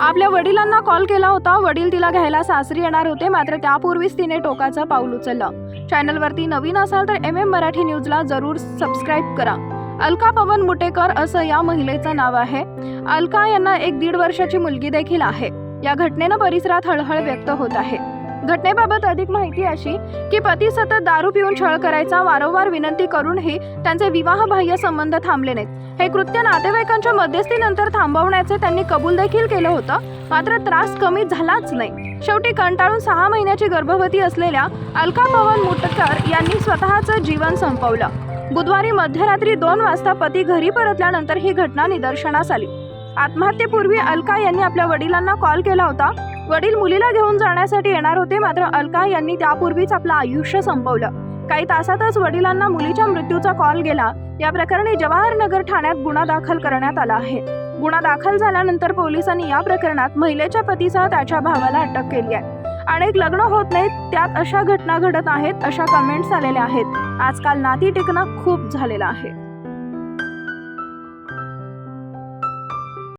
आपल्या वडिलांना कॉल केला होता. वडील तिला घ्यायला सासरी येणार होते. मात्र त्यापूर्वीच तिने टोकाचं पाऊल उचललं. चॅनलवरती नवीन असाल तर एम एम मराठी न्यूजला जरूर सबस्क्राईब करा. अलका पवन मुटेकर असं या महिलेचं नाव आहे. अलका यांना एक दीड वर्षाची मुलगी देखील आहे. या घटनेनं परिसरात हळहळ व्यक्त होत आहे. घटनेबाबत अधिक माहिती अशी की पती सतत दारू पिऊन छळ करायचा वारंवार विनंती करूनही त्यांचे विवाहबाह्य संबंध थांबले नाहीत. हे कृत्य नातेवाईकांच्या मध्यस्थीनंतर थांबवण्याचे त्यांनी कबूल देखील केलं होतं. मात्र त्रास कमी झालाच नाही. शेवटी कंटाळून सहा महिन्याची गर्भवती असलेल्या अलका पवन मुटकर यांनी स्वतःचं जीवन संपवलं. बुधवारी मध्यरात्री दोन वाजता पती घरी परतल्यानंतर ही घटना निदर्शनास आली. आत्महत्येपूर्वी अलका यांनी आपल्या वडिलांना कॉल केला होता. वडील मुलीला घेऊन जाण्यासाठी येणार होते मात्र अलका यांनी त्यापूर्वीच आपलं आयुष्य संपवलं. काही तासातच वडिलांना मुलीच्या मृत्यूचा कॉल गेला. या प्रकरणी जवाहरनगर ठाण्यात गुन्हा दाखल करण्यात आला आहे. गुन्हा दाखल झाल्यानंतर पोलिसांनी या प्रकरणात महिलेच्या पतीसह त्याच्या भावाला अटक केली आहे. अनेक लग्न होत नाहीत त्यात अशा घटना घडत आहेत अशा कमेंट्स आलेल्या आहेत. आजकाल नाती टिकणं खूप झालेलं आहे.